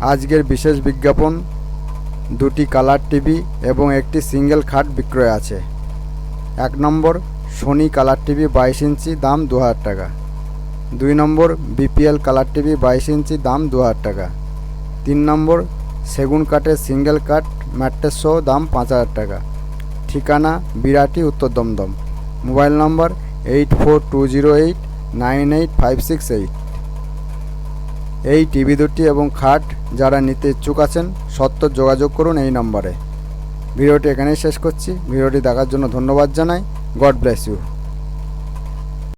আজকের বিশেষ বিজ্ঞাপন, দুটি কালার টিভি এবং একটি সিঙ্গেল খাট বিক্রয় আছে। এক নম্বর, সোনি কালার টিভি বাইশ ইঞ্চি, দাম দু হাজার টাকা। দুই নম্বর, বিপিএল কালার টিভি বাইশ ইঞ্চি, দাম দু হাজার টাকা। তিন নম্বর, সেগুন কাঠের সিঙ্গেল কাঠ, ম্যাট্রেস সহ দাম পাঁচ হাজার টাকা। ঠিকানা, Birati, Uttar Dumdum. Mobile number, eight four two zero eight, nine eight five six eight. এই টিভি দুটি এবং খাট যারা নিতে ইচ্ছুক আছেন সত্তর যোগাযোগ করুন এই নম্বরে। ভিডিওটি এখানেই শেষ করছি। ভিডিওটি দেখার জন্য ধন্যবাদ জানাই। God bless you.